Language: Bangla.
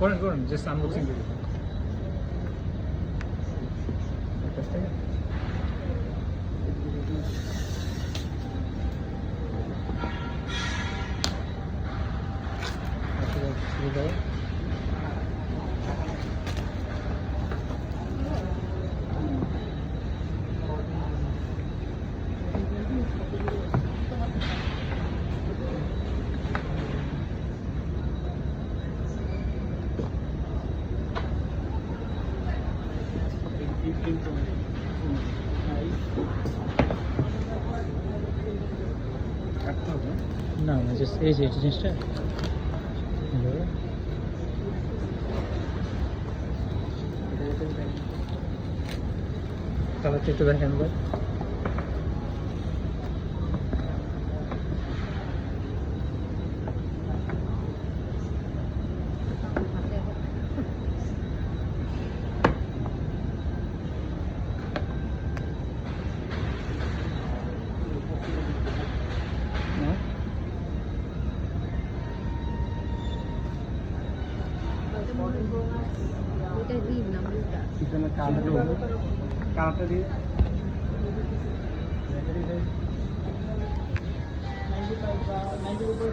করেন করেন জাস্ট আনবক্সিং করি কাটতে হবে না না জাস্ট এই যে এটা জিনিসটা। কালারটা একটু দেখেন ভাই ওটা দিন না ওটা পিছনে কালারটা কালারটা দিয়ে নাইনটি ফাইভ বা নাইনটির উপর